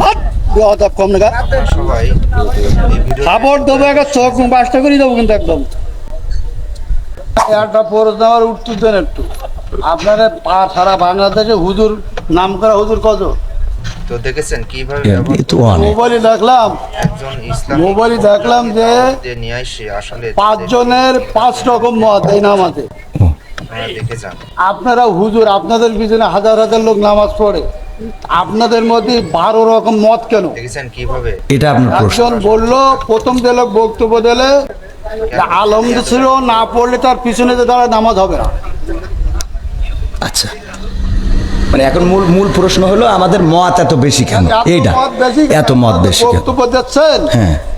হাত কম নাগা সবাই এই ভিডিও খাবার দেবো একটা চোখ বাসটা করে দেবো কিন্তু একদম। একটা প্রশ্ন আমার উত্তর দেন একটু। আপনারা পা সারা বাংলাদেশে হুজুর নাম করা হুজুর কত? তো দেখেছেন কীভাবে এ ব্যবহার তো অনেক মোবাইলে দেখলাম। মোবাইলে দেখলাম যে পাঁচজনের পাঁচ রকম মত এই নামাজে। আপনারা আপনারা হুজুর আপনাদের পিছনে হাজার হাজার লোক নামাজ পড়ে। আপনাদের মধ্যে বারো রকম মত কেন? দেখেছেন কীভাবে? এটা আপনার একজন বলল প্রথম যে লোক বক্তব্য দিলে আলম ছিল না পড়লে তার পিছনে যে দাঁড়ায় নামাজ হবে না। আচ্ছা। মানে এখন মূল মূল প্রশ্ন হলো আমাদের মত এত বেশি কেন? এত এইটা। মত বেশি এত মত বেশি বক্তব্য দিচ্ছেন? হ্যাঁ।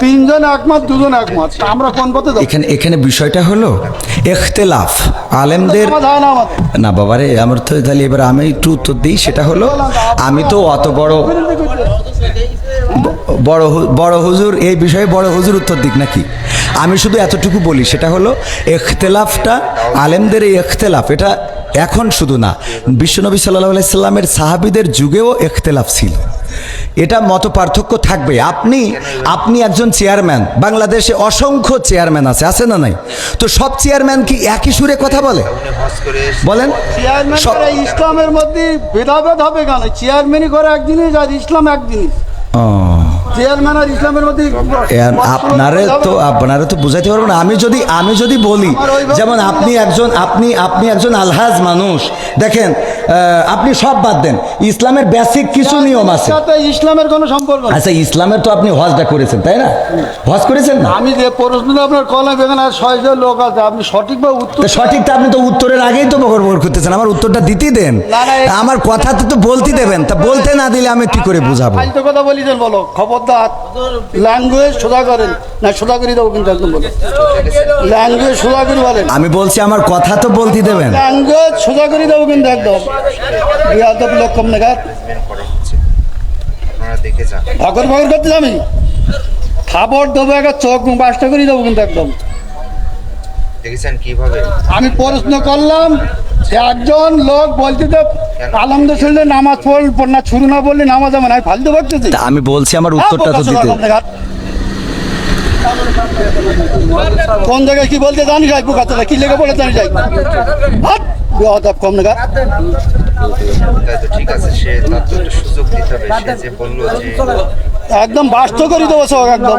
তিনজন একমত দুজন একমত। আমরা কোন পথে এখানে এখানে বিষয়টা হলো এখতেলাফ। আলেমদের না না বাবারে আমার তো তাহলে এবার আমি একটু উত্তর দিই সেটা হলো আমি তো অত বড় বড় বড় হুজুর এই বিষয়ে বড় হুজুর উত্তর দিক নাকি? আমি শুধু এতটুকু বলি সেটা হলো এখতেলাফটা আলেমদের এই এখতেলাফ এটা এখন শুধু না বিশ্বনবী সাল্লাহ আলাইসাল্লামের সাহাবিদের যুগেও এখতেলাফ ছিল। এটা মত পার্থক্য থাকবে। আপনি আপনি একজন চেয়ারম্যান বাংলাদেশে অসংখ্য চেয়ারম্যান আছে আছে না নাই? তো সব চেয়ারম্যান কি একই সুরে কথা বলে? বলেন। ইসলামের মধ্যে ভেদাভেদ হবে কেন? চেয়ারম্যানই করে এক জিনিস আর ইসলাম এক জিনিস। আপনারে তো আপনারে তো বুঝাইতে পারব না। আমি যদি আমি যদি বলি যেমন আপনি একজন আপনি আপনি একজন আলহাজ মানুষ দেখেন আপনি সব বাদ দেন। ইসলামের বেসিক কিছু নিয়ম আছে। ইসলামের কোনো সম্পর্ক আচ্ছা ইসলামের তো আপনি হজটা করেছেন তাই না? হজ করেছেন না? আমি যে প্রশ্নটা আপনার কলাম এখানে আর ছয়জন লোক আছে আপনি সঠিকভাবে উত্তর তো সঠিকটা আপনি তো উত্তরের আগেই তো বকর বকর করতেছেন আমার উত্তরটা দিতেই দেন। আমার কথা তো তো বলতে দেবেন তা বলতে না দিলে আমি কি করে বুঝাবো? ফালতু কথা বলি দেন বলো খবরদার। ল্যাঙ্গুয়েজ সোজা করেন। না সোজা করে দেবো কিন্তু একদম বলো। ল্যাঙ্গুয়েজ সোজা করে বলেন। আমি বলছি আমার কথা তো বলতে দেবেন। ল্যাঙ্গুয়েজ সোজা করে দেবো কিন্তু একদম। বিয়াদব লোক কম নাগাদ ভগর ভগর করতে আমি খাবার দেবো একটা চোখ বাসটা করে দেবো কিন্তু একদম। দেখেছেন কীভাবে আমি প্রশ্ন করলাম একজন লোক বলতে তো আলহামদুলিল্লাহ নামাজ পড় না শুরু না বললে নামাজ হবে না। আমি ফালতু করতেছি তা আমি বলছি আমার উত্তরটা তো দিতে। কোন জায়গায় কি বলতে জানি যাই পোকাতে কি লেগে বলে জানি যাই বেয়াদব কম নাগাদ তো ঠিক আছে সে তার সুযোগ দিতে হবে সে যে বলল যে একদম বাস্ত করে দেবো সব একদম।